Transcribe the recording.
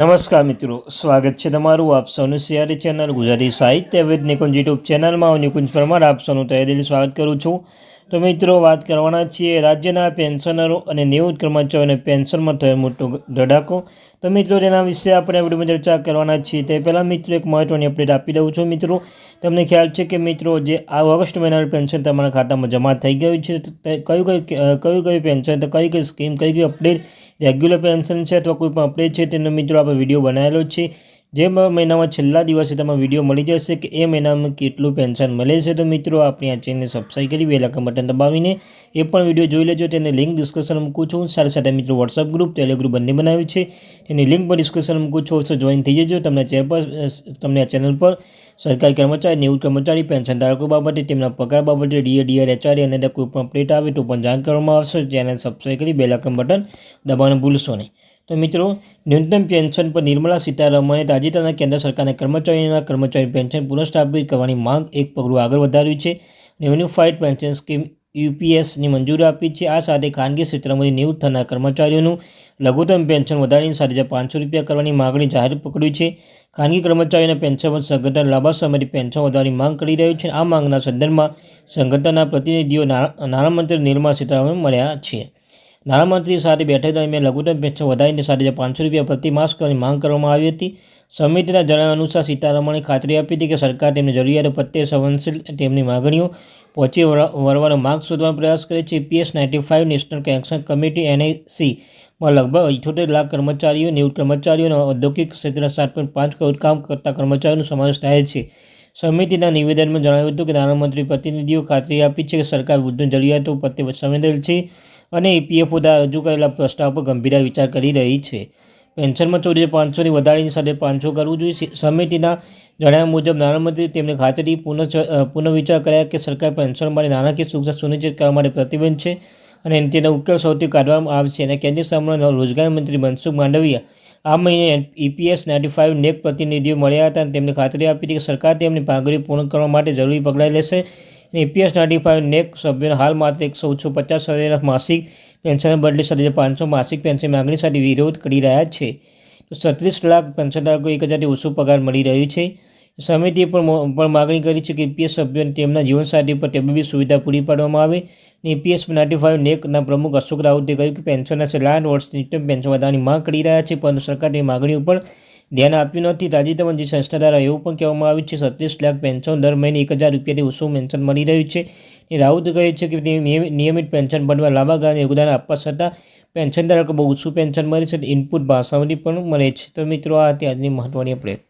નમસ્કાર મિત્રો, સ્વાગત છે તમારું આપ સૌનું સિયારી ચેનલ ગુજરાતી સાહિત્ય વિદ નિકુંજ યુટ્યુબ ચેનલમાં. હું નિકુંજ પરમાર, આપ સૌનું તહે દિલ સ્વાગત કરું છું. તો મિત્રો, વાત કરવાના છીએ રાજ્યના પેન્શનરો અને નિવૃત્ત કર્મચારીઓને પેન્શનમાં થયો મોટો ધડાકો. તો મિત્રો, તેના વિશે આપણે વિડીયોમાં ચર્ચા કરવાના છીએ. તે પહેલાં મિત્રો, એક મહત્ત્વની અપડેટ આપી દઉં છું મિત્રો. તમને ખ્યાલ છે કે મિત્રો, જે આ ઓગસ્ટ મહિનાનું પેન્શન તમારા ખાતામાં જમા થઈ ગયું છે. કયું કયું કયું કયું પેન્શન, તો કઈ કઈ સ્કીમ, કઈ કઈ અપડેટ રેગ્યુલર પેન્શન છે અથવા કોઈ પણ અપડેટ છે તેનો મિત્રો આપણે વીડિયો બનાવેલો છે. જે મહિનામાં છેલ્લા દિવસે તમને વીડિયો મળી જશે કે એ મહિનામાં કેટલું પેન્શન મળે છે, તો મિત્રો આપણી આ ચેનલને સબસ્ક્રાઈબ કરી બે લાખ બટન દબાવીને એ પણ વીડિયો જોઈ લેજો. તેને લિંક ડિસ્કશન મૂકું છું. સાથે સાથે મિત્રો વોટ્સઅપ ગ્રુપ ટેલિગ્રુપ ગ્રુપ બંને બનાવ્યું છે. તેની લિંક પણ ડિસ્કશન મૂકું છું. તો જોઈન થઈ જજો. તમને ચેર પર તમને આ ચેનલ પર સરકારી કર્મચારી નિવૃત્ત કર્મચારી, પેન્શન ધારકો બાબતે, તેમના પગાર બાબતે ડીએ ડીઆર એચઆરએ અને કોઈ પણ અપડેટ આવે તો પણ જાણ કરવામાં આવશે. ચેનલ સબસ્ક્રાઈબ કરી બે લાખ બટન દબાવવાનું ભૂલશો નહીં. તો મિત્રો, ન્યૂનતમ પેન્શન પર નિર્મલા સીતારમણે તાજેતરના કેન્દ્ર સરકારના કર્મચારીઓના કર્મચારી પેન્શન પુનઃસ્થાપિત કરવાની માંગ એક પગલું આગળ વધાર્યું છે યુનિફાઇડ પેન્શન સ્કીમ યુપીએસની મંજૂરી આપી છે. આ સાથે ખાનગી ક્ષેત્રમાંથી નિવૃત્ત થનાર કર્મચારીઓનું લઘુત્તમ પેન્શન વધારીને સાથે પાંચસો રૂપિયા કરવાની માગણી જાહેર પકડી છે. ખાનગી કર્મચારીઓના પેન્શન સંગઠન લાંબા સમયથી પેન્શન વધારવાની માંગ કરી રહ્યું છે આ માંગના સંદર્ભમાં સંગઠનના પ્રતિનિધિઓ નાણામંત્રી નિર્મલા સીતારામન મળ્યા છે. નાણામંત્રી સાથે બેઠક દરમિયાન લઘુત્તમ પેન્શન વધારીને સાથે પાંચસો રૂપિયા પ્રતિ માસ કરવાની માંગ કરવામાં આવી હતી. સમિતિના જણાવ્યા અનુસાર સીતારમણે ખાતરી આપી હતી કે સરકાર તેમની જરૂરિયાતો પ્રત્યે સંવેદનશીલ તેમની માગણીઓ પહોંચી વળવાનો માર્ગ શોધવાનો પ્રયાસ કરે છે. PS ninety five national action committee NIC માં લગભગ અઠ્યોતેર લાખ કર્મચારીઓ નિવૃત્ત કર્મચારીઓ અને ઔદ્યોગિક ક્ષેત્રના સાત પોઈન્ટ પાંચ કરોડ કામ કરતા કર્મચારીઓનો સમાવેશ થાય છે. સમિતિના નિવેદનમાં જણાવ્યું હતું કે નાણામંત્રી પ્રતિનિધિઓ ખાતરી આપી છે કે સરકાર વૃદ્ધની જરૂરિયાતો પ્રત્યે સંવેદનશીલ છે. અને ઈપીએફઓ દ્વારા રજૂ કરેલા પ્રસ્તાવ પર ગંભીર વિચાર કરી રહી છે. પેન્શનમાં ચોરી પાંચસોની વધારીની સાથે પાંચસો કરવું જોઈએ. સમિતિના જણાવ્યા મુજબ નાણામંત્રી તેમને ખાતરી પુનઃ પુનઃવિચાર કર્યા કે સરકાર પેન્શન માટે નાણાકીય સુરક્ષા સુનિશ્ચિત કરવા માટે પ્રતિબંધ છે અને તેનો ઉકેલ સૌથી કાઢવામાં આવશે અને કેન્દ્રીય સામનો રોજગાર મંત્રી મનસુખ માંડવિયા આ મહિને ઈપીએસ નાઇન્ટી ફાઇવ નેક પ્રતિનિધિઓ મળ્યા હતા અને તેમને ખાતરી આપી હતી કે સરકાર તેમની ભાગરી પૂર્ણ કરવા માટે જરૂરી પગલાં લેશે. અને એપીએસ નાઇન્ટી ફાઇવ નેક સભ્યોને હાલ માત્ર એકસો ઓછો પચાસ સરેરાશ માસિક પેન્શનને બદલે સાથે પાંચસો માસિક પેન્શન માંગણી સાથે વિરોધ કરી રહ્યા છે. તો છત્રીસ લાખ પેન્શનધારકો એક હજારથી ઓછો પગાર મળી રહ્યું છે. સમિતિએ પણ પણ માગણી કરી છે કે ઈપીએસ સભ્યોને તેમના જીવનસાથી પર તબીબી સુવિધા પૂરી પાડવામાં આવે. અને એપીએસ નાઇન્ટી ફાઇવ નેકના પ્રમુખ અશોક રાઉતે કહ્યું કે પેન્શનના છેલ્લા વર્ષ ન્યૂનતમ પેન્શન વધારવાની માંગ કરી રહ્યા છે, પરંતુ સરકારની માગણી પર ધ્યાન આપ્યું નથી. તાજેતરમાં જે સંસ્થા દ્વારા એવું પણ કહેવામાં આવ્યું છે છત્રીસ લાખ પેન્શન દર મહિને એક હજાર રૂપિયાથી ઓછું પેન્શન મળી રહ્યું છે. એ રાઉત કહે છે કે નિયમિત પેન્શન ફંડમાં લાંબા ગાળાને યોગદાન આપવા છતાં પેન્શન ધારકો બહુ ઓછું પેન્શન મળે છે. ઇનપુટ ભાષાઓની પણ મળે છે. તો મિત્રો, આ ત્યાંની મહત્ત્વની અપડેટ